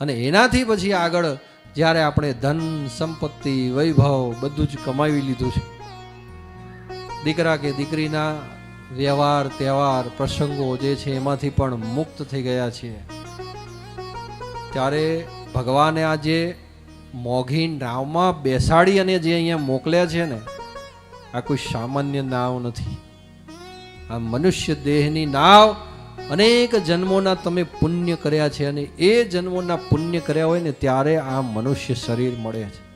અને એનાથી પછી આગળ જ્યારે આપણે ધન, સંપત્તિ, વૈભવ બધું જ કમાવી લીધું છે. દીકરા કે દીકરીના વ્યવહાર, તહેવાર, પ્રસંગો જે છે એમાંથી પણ મુક્ત થઈ ગયા છીએ. ત્યારે ભગવાને આ જે મોઘી નાવમાં બેસાડી અને જે અહીંયા મોકલ્યા છે ને, આ કોઈ સામાન્ય નાવ નથી. આ મનુષ્ય દેહની નાવ અનેક જન્મોના તમે પુણ્ય કર્યા છે અને એ જન્મોના પુણ્ય કર્યા હોય ને ત્યારે આ મનુષ્ય શરીર મળે છે.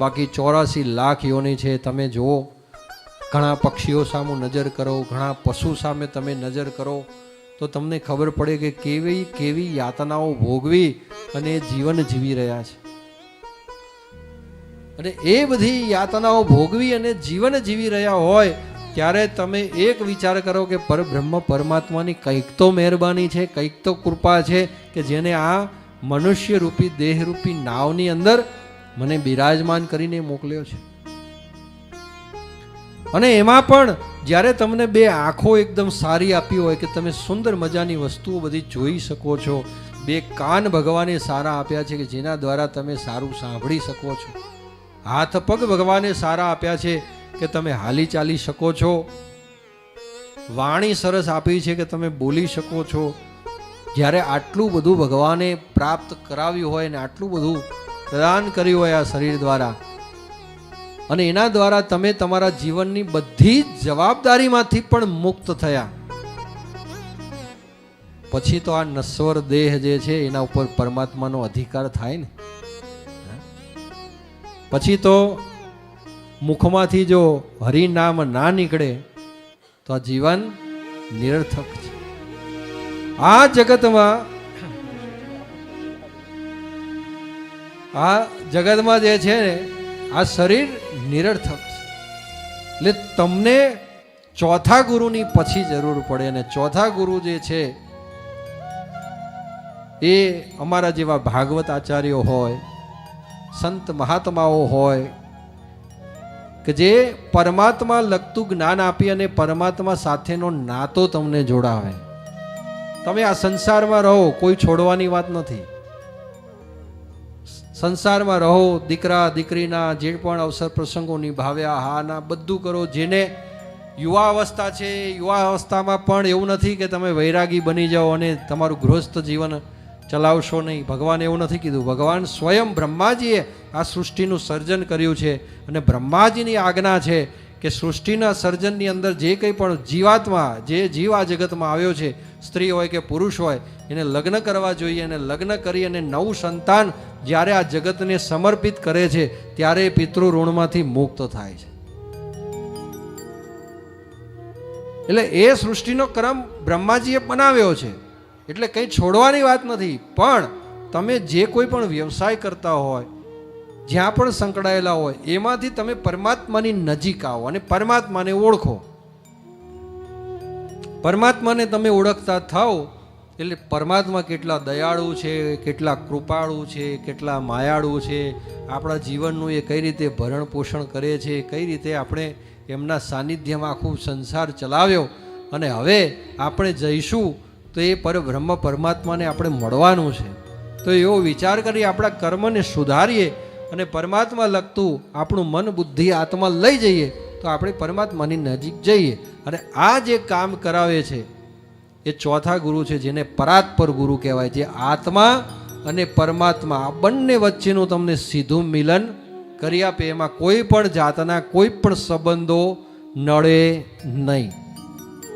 બાકી ચોરાસી લાખ યોની છે, તમે જુઓ. ઘણા પક્ષીઓ સામે નજર કરો, ઘણા પશુ સામે તમે નજર કરો, તો તમને ખબર પડે કે કેવી કેવી યાતનાઓ ભોગવી અને જીવન જીવી રહ્યા છે. અને એ બધી યાતનાઓ ભોગવી અને જીવન જીવી રહ્યા હોય ત્યારે તમે એક વિચાર કરો કે પરબ્રહ્મ પરમાત્માની કંઈક તો મહેરબાની છે, કંઈક તો કૃપા છે કે જેને આ મનુષ્ય રૂપી દેહરૂપી નાવની અંદર મને બિરાજમાન કરીને મોકલ્યો છે. અને એમાં પણ જ્યારે તમને બે આંખો એકદમ સારી આપી હોય કે તમે સુંદર મજાની વસ્તુઓ બધી જોઈ શકો છો, બે કાન ભગવાને સારા આપ્યા છે કે જેના દ્વારા તમે સારું સાંભળી શકો છો, હાથ પગ ભગવાને સારા આપ્યા છે કે તમે હાલી ચાલી શકો છો? વાણી સરસ આપી છે કે તમે બોલી શકો છો? જ્યારે આટલું બધું ભગવાને પ્રાપ્ત કરાવ્યું હોય ને આટલું બધું પ્રદાન કર્યું હોય આ શરીર દ્વારા, અને એના દ્વારા તમે તમારા જીવનની બધી જ જવાબદારીમાંથી પણ મુક્ત થયા. પછી તો આ નશ્વર દેહ જે છે એના ઉપર પરમાત્માનો અધિકાર થાય ને. પછી તો મુખમાંથી જો હરિનામ ના નીકળે, તો આ જીવન નિરર્થક છે. આ જગતમાં આ જગતમાં જે છે ને, આ શરીર નિરર્થક છે. એટલે તમને ચોથા ગુરુની પછી જરૂર પડે અને ચોથા ગુરુ જે છે, એ અમારા જેવા ભાગવત આચાર્યો હોય, સંત મહાત્માઓ હોય કે જે પરમાત્મા લગતું જ્ઞાન આપી અને પરમાત્મા સાથેનો નાતો તમને જોડાવે. તમે આ સંસારમાં રહો, કોઈ છોડવાની વાત નથી. સંસારમાં રહો, દીકરા, દીકરીના જે પણ અવસર પ્રસંગો નિભાવ્યા હા ના બધું કરો, જેને યુવા અવસ્થા છે, યુવા અવસ્થામાં પણ એવું નથી કે તમે વૈરાગી બની જાઓ અને તમારું ગૃહસ્થ જીવન ચલાવશો નહીં. ભગવાન એવું નથી કીધું. ભગવાન સ્વયં બ્રહ્માજીએ આ સૃષ્ટિનું સર્જન કર્યું છે અને બ્રહ્માજીની આજ્ઞા છે કે સૃષ્ટિના સર્જનની અંદર જે કંઈ પણ જીવાત્મા, જે જીવ આ જગતમાં આવ્યો છે, સ્ત્રી હોય કે પુરુષ હોય, એને લગ્ન કરવા જોઈએ અને લગ્ન કરી અને નવું સંતાન જ્યારે આ જગતને સમર્પિત કરે છે, ત્યારે એ પિતૃ ઋણમાંથી મુક્ત થાય છે. એટલે એ સૃષ્ટિનો ક્રમ બ્રહ્માજીએ બનાવ્યો છે. એટલે કંઈ છોડવાની વાત નથી. પણ તમે જે કોઈ પણ વ્યવસાય કરતા હોય, જ્યાં પણ સંકળાયેલા હોય, એમાંથી તમે પરમાત્માની નજીક આવો અને પરમાત્માને ઓળખો. પરમાત્માને તમે ઓળખતા થાઓ, એટલે પરમાત્મા કેટલા દયાળુ છે, કેટલા કૃપાળુ છે, કેટલા માયાળુ છે, આપણા જીવનનું એ કઈ રીતે ભરણ પોષણ કરે છે, કઈ રીતે આપણે એમના સાનિધ્યમાં આખું સંસાર ચલાવ્યો. અને હવે આપણે જઈશું તો એ પરબ્રહ્મ પરમાત્માને આપણે મળવાનું છે. તો એવો વિચાર કરી આપણા કર્મને સુધારીએ અને પરમાત્મા લગતું આપણું મન, બુદ્ધિ, આત્મા લઈ જઈએ તો આપણે પરમાત્માની નજીક જઈએ. અને આ જે કામ કરાવે છે, એ ચોથા ગુરુ છે જેને પરાત્પર ગુરુ કહેવાય, જે આત્મા અને પરમાત્મા, આ બંને વચ્ચેનું તમને સીધું મિલન કરી આપે. એમાં કોઈ પણ જાતના કોઈ પણ સંબંધો નડે નહીં.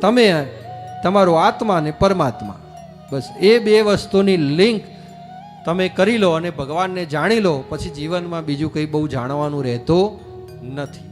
તમે તમારો આત્મા અને પરમાત્મા. બસ એ બે વસ્તુની લિંક તમે કરી લો અને ભગવાનને જાણી લો, પછી જીવનમાં બીજું કંઈ બહુ જાણવાનું રહેતું નથી.